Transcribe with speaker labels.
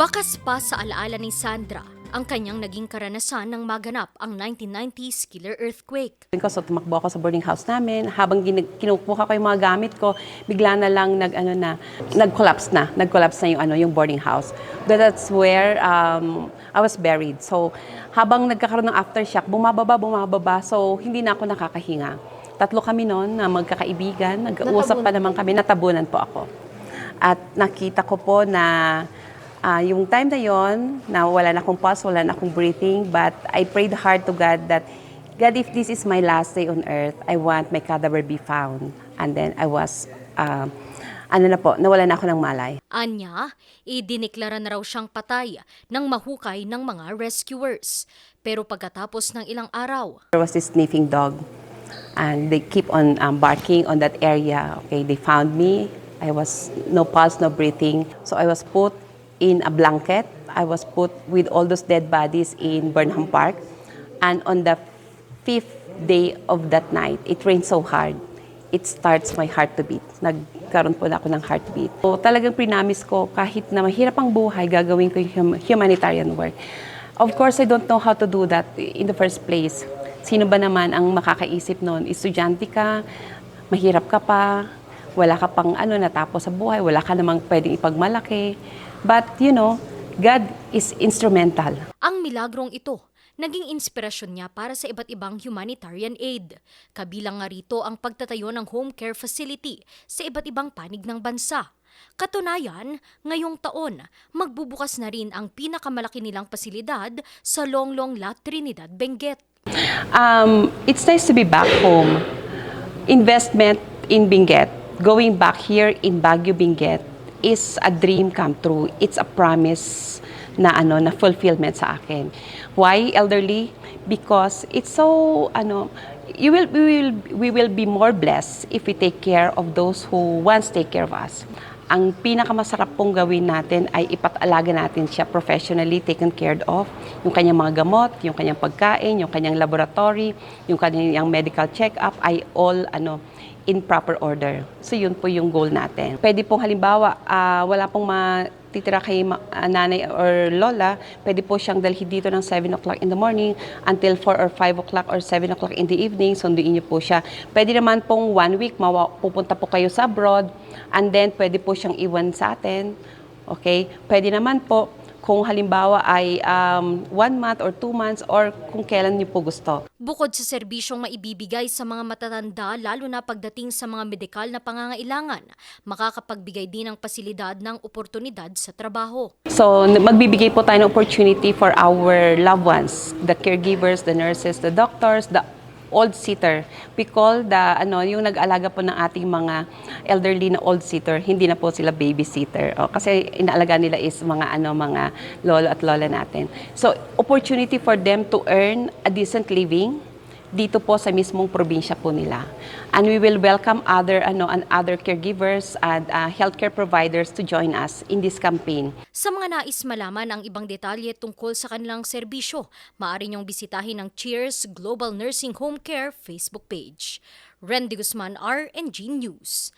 Speaker 1: Bakas pa sa alaala ni Sandra ang kanyang naging karanasan nang maganap ang 1990s killer earthquake.
Speaker 2: Ko, so tumakbo ako sa boarding house namin. Habang kinukuha ko yung mga gamit ko, bigla na lang nag ano na, nag-collapse na, nag-collapse na yung ano yung boarding house. But that's where um, I was buried. So habang nagkakaroon ng aftershock, bumababa, bumababa. So hindi na ako nakakahinga. Tatlo kami noon na magkakaibigan, nag-uusap pa naman kami, natabunan po ako. At nakita ko po na ah, yung time na yon na wala na akong pulse, wala na akong breathing, but I prayed hard to God that, God, if this is my last day on earth, I want my cadaver be found. And then I was, ah, ano na po, nawala na ako ng malay.
Speaker 1: Anya, idiniklara na raw siyang patay ng mahukay ng mga rescuers. Pero pagkatapos ng ilang araw,
Speaker 2: There was this sniffing dog, and they keep on um, barking on that area. Okay, they found me. I was no pulse, no breathing. So I was put in a blanket. I was put with all those dead bodies in Burnham Park. And on the fifth day of that night, it rained so hard. It starts my heart to beat. Nagkaroon po na ako ng heartbeat. So talagang prinamis ko, kahit na mahirap ang buhay, gagawin ko yung hum- humanitarian work. Of course, I don't know how to do that in the first place. Sino ba naman ang makakaisip noon? Estudyante ka, mahirap ka pa, wala ka pang ano natapos sa buhay, wala ka namang pwedeng ipagmalaki. But, you know, God is instrumental.
Speaker 1: ang milagrong ito naging inspirasyon niya para sa iba't ibang humanitarian aid. Kabilang nga rito ang pagtatayo ng home care facility sa iba't ibang panig ng bansa. Katunayan, ngayong taon, magbubukas na rin ang pinakamalaki nilang pasilidad sa Longlong La Trinidad, Benguet.
Speaker 2: Um, it's nice to be back home. Investment in Benguet, going back here in Baguio, Benguet, is a dream come true. It's a promise na ano na fulfillment sa akin. Why elderly? Because it's so ano you will we will we will be more blessed if we take care of those who once take care of us. Ang pinakamasarap pong gawin natin ay ipatalaga natin siya professionally taken care of. Yung kanyang mga gamot, yung kanyang pagkain, yung kanyang laboratory, yung kanyang medical check-up ay all ano in proper order. So yun po yung goal natin. Pwede pong halimbawa, ah, wala pong matitira kay ma- ah, nanay or lola, pwede po siyang dalhin dito ng 7 o'clock in the morning until 4 or 5 o'clock or 7 o'clock in the evening, sunduin niyo po siya. Pwede naman pong one week, mawa- pupunta po kayo sa abroad, and then pwede po siyang iwan sa atin. Okay? Pwede naman po kung halimbawa ay um, one month or two months or kung kailan niyo po gusto.
Speaker 1: Bukod sa serbisyong maibibigay sa mga matatanda lalo na pagdating sa mga medikal na pangangailangan, makakapagbigay din ng pasilidad ng oportunidad sa trabaho.
Speaker 2: So, magbibigay po tayo ng opportunity for our loved ones, the caregivers, the nurses, the doctors, the old sitter. We call the, ano, yung nag-alaga po ng ating mga elderly na old sitter, hindi na po sila babysitter. O, kasi inaalaga nila is mga, ano, mga lolo at lola natin. So, opportunity for them to earn a decent living, dito po sa mismong probinsya po nila. And we will welcome other ano and other caregivers and uh, healthcare providers to join us in this campaign.
Speaker 1: Sa mga nais malaman ang ibang detalye tungkol sa kanilang serbisyo, maaari niyong bisitahin ang Cheers Global Nursing Home Care Facebook page. Randy Guzman, RNG News.